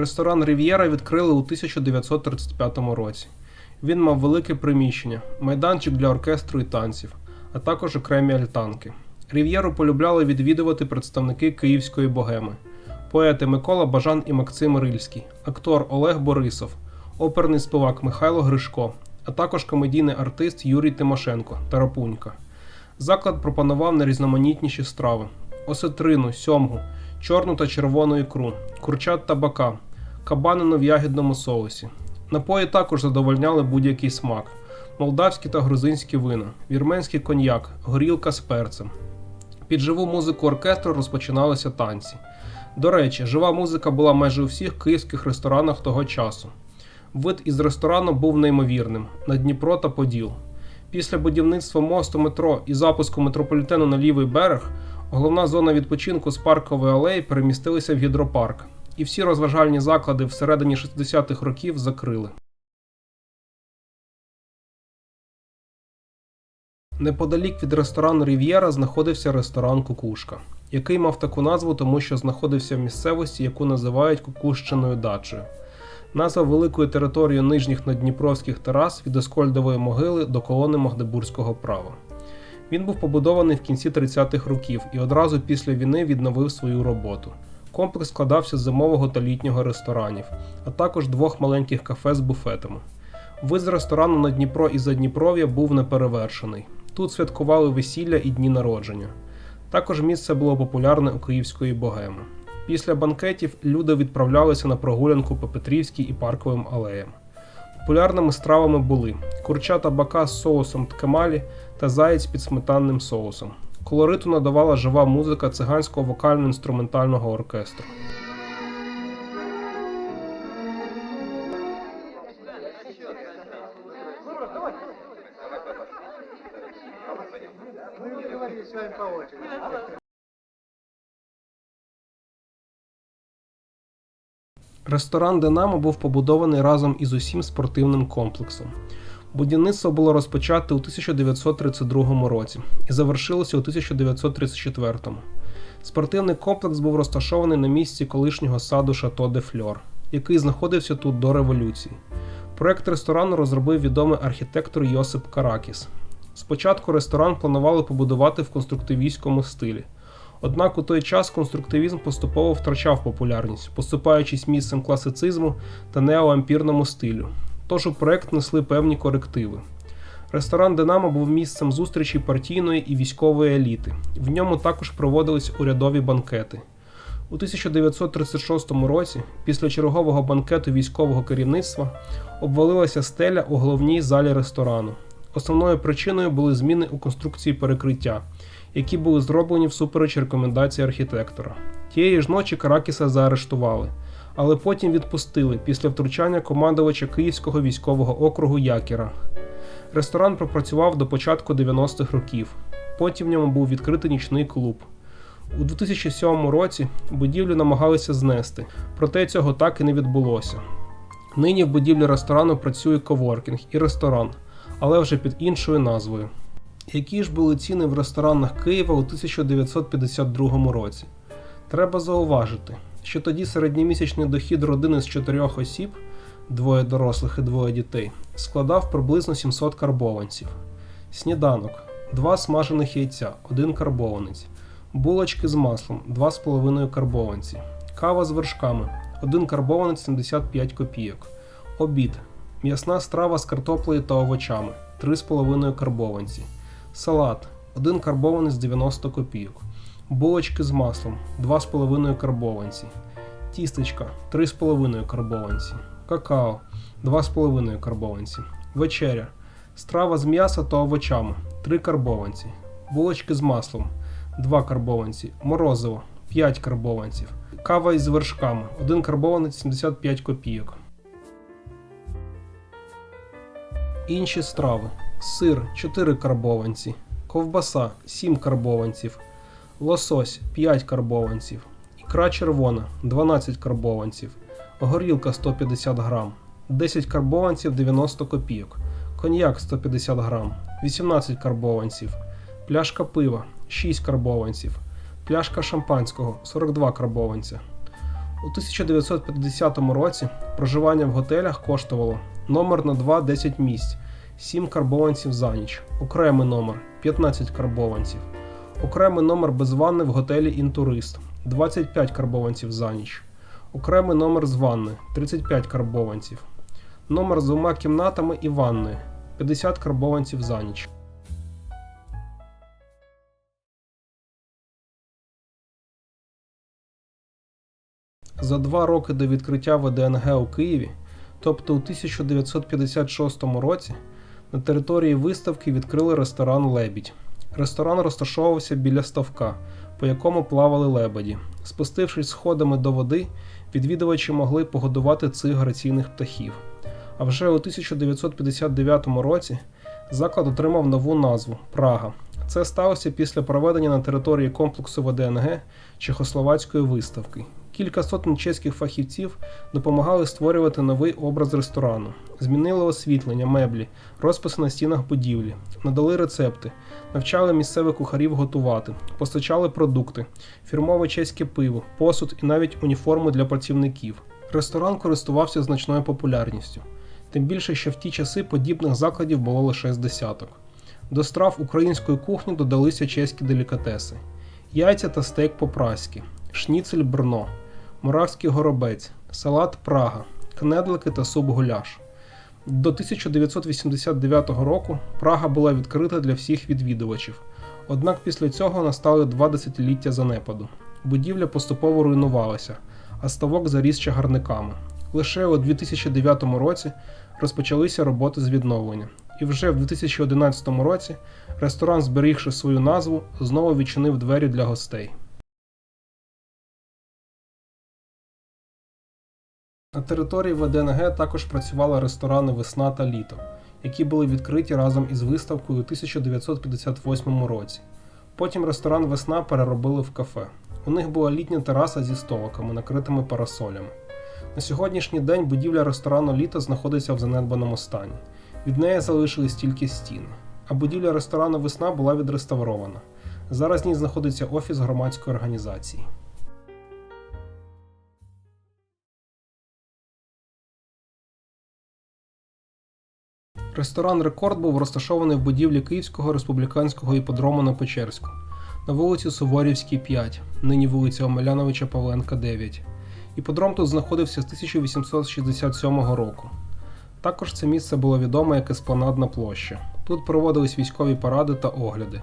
Ресторан Рів'єра відкрили у 1935 році. Він мав велике приміщення, майданчик для оркестру і танців, а також окремі альтанки. Рів'єру полюбляли відвідувати представники київської богеми, поети Микола Бажан і Максим Рильський, актор Олег Борисов, оперний співак Михайло Гришко, а також комедійний артист Юрій Тимошенко Тарапунька. Заклад пропонував найрізноманітніші страви: осетрину, сьомгу, чорну та червону ікру, курчат та бака, кабанину в ягідному соусі. Напої також задовольняли будь-який смак: молдавські та грузинські вина, вірменський коньяк, горілка з перцем. Під живу музику оркестру розпочиналися танці. До речі, жива музика була майже у всіх київських ресторанах того часу. Вид із ресторану був неймовірним на Дніпро та Поділ. Після будівництва мосту метро і запуску метрополітену на лівий берег, головна зона відпочинку з паркової алеї перемістилася в гідропарк, і всі розважальні заклади всередині 60-х років закрили. Неподалік від ресторану Рів'єра знаходився ресторан Кукушка, який мав таку назву, тому що знаходився в місцевості, яку називають Кукущиною дачею. Назва великої території нижніх наддніпровських терас від Оскольдової могили до колони Магдебурзького права. Він був побудований в кінці 30-х років і одразу після війни відновив свою роботу. Комплекс складався з зимового та літнього ресторанів, а також двох маленьких кафе з буфетами. Вид з ресторану на Дніпро і Задніпров'я був неперевершений. Тут святкували весілля і дні народження. Також місце було популярне у київської богеми. Після банкетів люди відправлялися на прогулянку по Петрівській і парковим алеям. Популярними стравами були курчата бака з соусом ткемалі та заєць під сметанним соусом. Колориту надавала жива музика циганського вокально-інструментального оркестру. Ресторан Динамо був побудований разом із усім спортивним комплексом. Будівництво було розпочате у 1932 році і завершилося у 1934. Спортивний комплекс був розташований на місці колишнього саду Шато де Фльор, який знаходився тут до революції. Проект ресторану розробив відомий архітектор Йосип Каракіс. Спочатку ресторан планували побудувати в конструктивістському стилі. Однак у той час конструктивізм поступово втрачав популярність, поступаючись місцем класицизму та неоампірному стилю. Тож у проект несли певні корективи. Ресторан Динамо був місцем зустрічі партійної і військової еліти. В ньому також проводились урядові банкети. У 1936 році, після чергового банкету військового керівництва, обвалилася стеля у головній залі ресторану. Основною причиною були зміни у конструкції перекриття, які були зроблені всупереч рекомендацій архітектора. Тієї ж ночі Каракіса заарештували, але потім відпустили після втручання командувача Київського військового округу Якіра. Ресторан пропрацював до початку 90-х років. Потім в ньому був відкритий нічний клуб. У 2007 році будівлю намагалися знести, проте цього так і не відбулося. Нині в будівлі ресторану працює коворкінг і ресторан, але вже під іншою назвою. Які ж були ціни в ресторанах Києва у 1952 році? Треба зауважити, що тоді середньомісячний дохід родини з чотирьох осіб, двоє дорослих і двоє дітей, складав приблизно 700 карбованців. Сніданок, два смажених яйця, один карбованець, булочки з маслом, 2,5 карбованці, кава з вершками, один карбованець 75 копійок, обід, м'ясна страва з картоплею та овочами, 3,5 карбованці, салат, один карбованець 90 копійок, булочки з маслом, 2,5 карбованці, тістечка 3,5 карбованці, какао 2,5 карбованці, вечеря, страва з м'яса та овочами 3 карбованці, булочки з маслом 2 карбованці, морозиво 5 карбованців, кава із вершками 1 карбованець 75 копійок. Інші страви: сир 4 карбованці, ковбаса 7 карбованців, лосось 5 карбованців, ікра червона 12 карбованців, горілка 150 грам, 10 карбованців 90 копійок, коньяк 150 грам, 18 карбованців, пляшка пива 6 карбованців, пляшка шампанського 42 карбованця. У 1950 році проживання в готелях коштувало номер на 2 10 місць, 7 карбованців за ніч, окремий номер 15 карбованців, окремий номер без ванни в готелі Інтурист 25 карбованців за ніч, окремий номер з ванни 35 карбованців, номер з двома кімнатами і ванною 50 карбованців за ніч. За два роки до відкриття ВДНГ у Києві, тобто у 1956 році, на території виставки відкрили ресторан Лебідь. Ресторан розташовувався біля ставка, по якому плавали лебеді. Спустившись сходами до води, відвідувачі могли погодувати цих граційних птахів. А вже у 1959 році заклад отримав нову назву Прага. Це сталося після проведення на території комплексу ВДНГ Чехословацької виставки. Кілька сотень чеських фахівців допомагали створювати новий образ ресторану, змінили освітлення, меблі, розписи на стінах будівлі, надали рецепти, навчали місцевих кухарів готувати, постачали продукти, фірмове чеське пиво, посуд і навіть уніформу для працівників. Ресторан користувався значною популярністю. Тим більше, що в ті часи подібних закладів було лише з десяток. До страв української кухні додалися чеські делікатеси: яйця та стейк по-праськи, шніцель брно, муравський горобець, салат Прага, кнедлики та суп гуляш. До 1989 року Прага була відкрита для всіх відвідувачів. Однак після цього настали два десятиліття занепаду. Будівля поступово руйнувалася, а ставок заріс чагарниками. Лише у 2009 році розпочалися роботи з відновлення, і вже в 2011 році ресторан, зберігши свою назву, знову відчинив двері для гостей. На території ВДНГ також працювали ресторани Весна та Літо, які були відкриті разом із виставкою у 1958 році. Потім ресторан Весна переробили в кафе. У них була літня тераса зі столиками, накритими парасолями. На сьогоднішній день будівля ресторану Літо знаходиться в занедбаному стані. Від неї залишились тільки стіни. А будівля ресторану Весна була відреставрована. Зараз в ній знаходиться офіс громадської організації. Ресторан Рекорд був розташований в будівлі Київського республіканського іподрому на Печерську на вулиці Суворівській, 5, нині вулиця Омеляновича Павленка, 9. Іподром тут знаходився з 1867 року. Також це місце було відоме як Еспланадна площа. Тут проводились військові паради та огляди.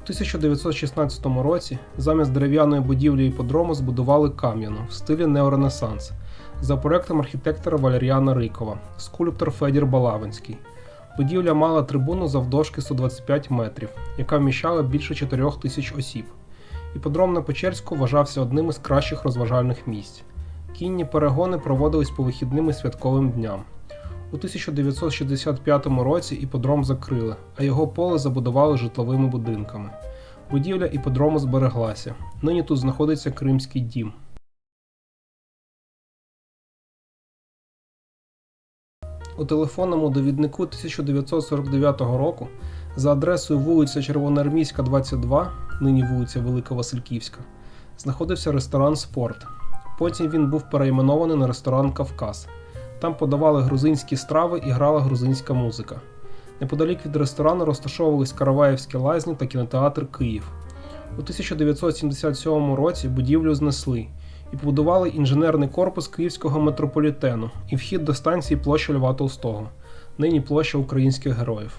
У 1916 році замість дерев'яної будівлі іподрому збудували кам'яну в стилі неоренесанс за проектом архітектора Валеріана Рикова, скульптор Федір Балавинський. Будівля мала трибуну завдовжки 125 метрів, яка вміщала більше 4 тисяч осіб. Іподром на Печерську вважався одним із кращих розважальних місць. Кінні перегони проводились по вихідним і святковим дням. У 1965 році іподром закрили, а його поле забудували житловими будинками. Будівля іподрому збереглася. Нині тут знаходиться Кримський дім. У телефонному довіднику 1949 року за адресою вулиця Червоноармійська, 22, нині вулиця Велика Васильківська, знаходився ресторан Спорт. Потім він був перейменований на ресторан Кавказ. Там подавали грузинські страви і грала грузинська музика. Неподалік від ресторану розташовувались Караваївські лазні та кінотеатр Київ. У 1977 році будівлю знесли і побудували інженерний корпус Київського метрополітену і вхід до станції площа Льва Толстого, нині площа українських героїв.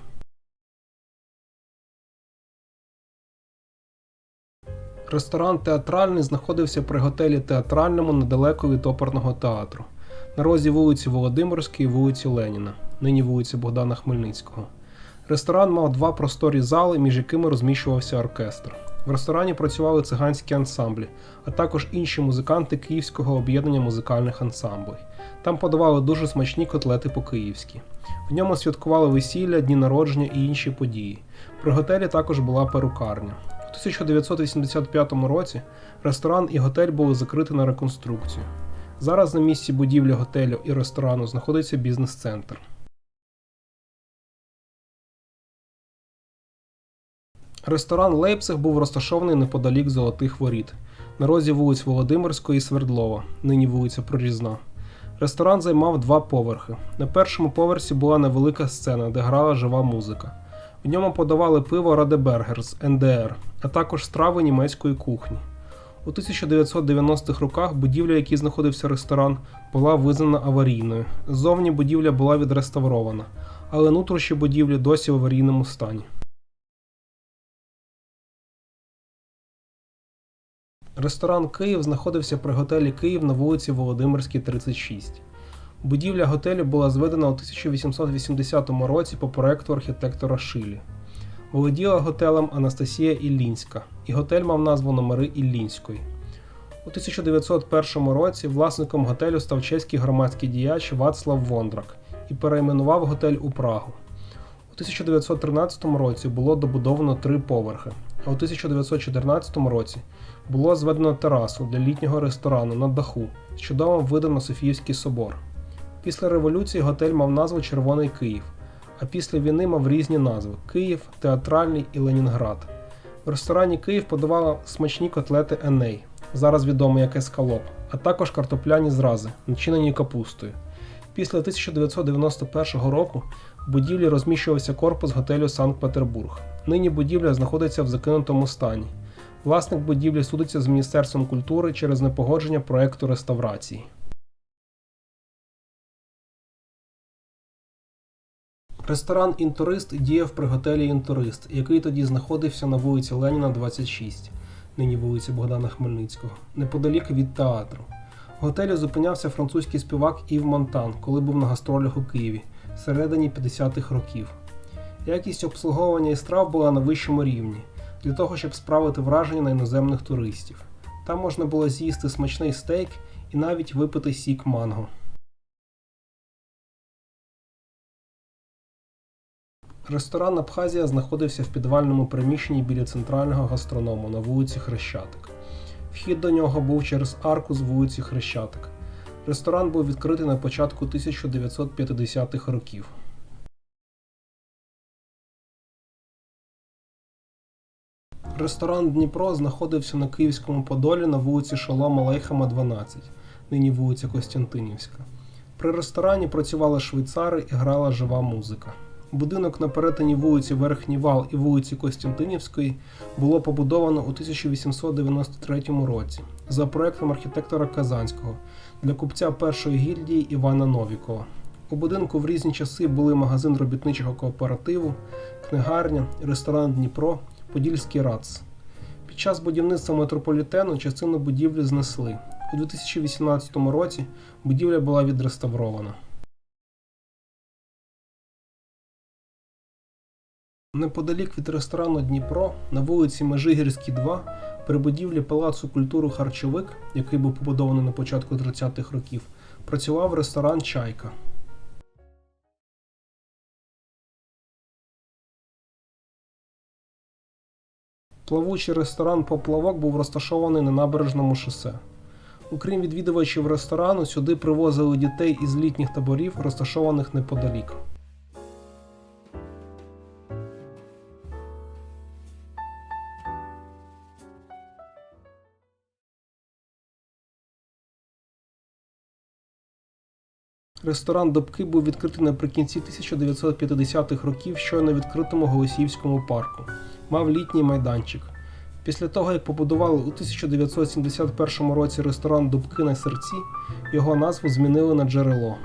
Ресторан театральний знаходився при готелі театральному недалеко від оперного театру, на розі вулиці Володимирської і вулиці Леніна, нині вулиці Богдана Хмельницького. Ресторан мав два просторі зали, між якими розміщувався оркестр. В ресторані працювали циганські ансамблі, а також інші музиканти Київського об'єднання музикальних ансамблей. Там подавали дуже смачні котлети по-київськи. В ньому святкували весілля, дні народження і інші події. При готелі також була перукарня. У 1985 році ресторан і готель були закриті на реконструкцію. Зараз на місці будівлі готелю і ресторану знаходиться бізнес-центр. Ресторан Лейпциг був розташований неподалік Золотих Воріт. на розі вулиць Володимирської і Свердлова, нині вулиця Прорізна. Ресторан займав два поверхи. На першому поверсі була невелика сцена, де грала жива музика. В ньому подавали пиво Радебергер з НДР, а також страви німецької кухні. У 1990-х роках будівля, в якій знаходився ресторан, була визнана аварійною. Ззовні будівля була відреставрована, але нутрощі будівлі досі в аварійному стані. Ресторан Київ знаходився при готелі Київ на вулиці Володимирській, 36. Будівля готелю була зведена у 1880 році по проекту архітектора Шилі. Володіла готелем Анастасія Іллінська, і готель мав назву номери Іллінської. У 1901 році власником готелю став чеський громадський діяч Вацлав Вондрак і перейменував готель у Прагу. У 1913 році було добудовано три поверхи, а у 1914 році було зведено терасу для літнього ресторану на даху з чудовим видом Софіївський собор. Після революції готель мав назву Червоний Київ, а після війни мав різні назви Київ, Театральний і Ленінград. В ресторані Київ подавали смачні котлети Еней, зараз відомі як ескалоп, а також картопляні зрази, начинені капустою. Після 1991 року в будівлі розміщувався корпус готелю Санкт-Петербург. Нині будівля знаходиться в закинутому стані. Власник будівлі судиться з Міністерством культури через непогодження проекту реставрації. Ресторан Інтурист діяв при готелі Інтурист, який тоді знаходився на вулиці Леніна, 26, нині вулиці Богдана Хмельницького, неподалік від театру. В готелі зупинявся французький співак Ів Монтан, коли був на гастролях у Києві всередині 50-х років. Якість обслуговування і страв була на вищому рівні для того, щоб справити враження на іноземних туристів. Там можна було з'їсти смачний стейк і навіть випити сік манго. Ресторан Абхазія знаходився в підвальному приміщенні біля центрального гастроному на вулиці Хрещатик. Вхід до нього був через арку з вулиці Хрещатик. Ресторан був відкритий на початку 1950-х років. Ресторан Дніпро знаходився на Київському Подолі на вулиці Шолома Лейхема, 12, нині вулиця Костянтинівська. При ресторані працювали швейцари і грала жива музика. Будинок на перетині вулиці Верхній Вал і вулиці Костянтинівської було побудовано у 1893 році за проектом архітектора Казанського для купця першої гільдії Івана Новікова. У будинку в різні часи були магазин робітничого кооперативу, книгарня, ресторан Дніпро, Подільський РАЦ. Під час будівництва метрополітену частину будівлі знесли. У 2018 році будівля була відреставрована. Неподалік від ресторану Дніпро на вулиці Межигірській, 2, при будівлі Палацу культури Харчовик, який був побудований на початку 30-х років, працював ресторан Чайка. Плавучий ресторан Поплавок був розташований на набережному шосе. Окрім відвідувачів ресторану, сюди привозили дітей із літніх таборів, розташованих неподалік. Ресторан Добки був відкритий наприкінці 1950-х років щойно відкритому Голосіївському парку. Мав літній майданчик. Після того, як побудували у 1971 році ресторан Дубки на серці, його назву змінили на джерело.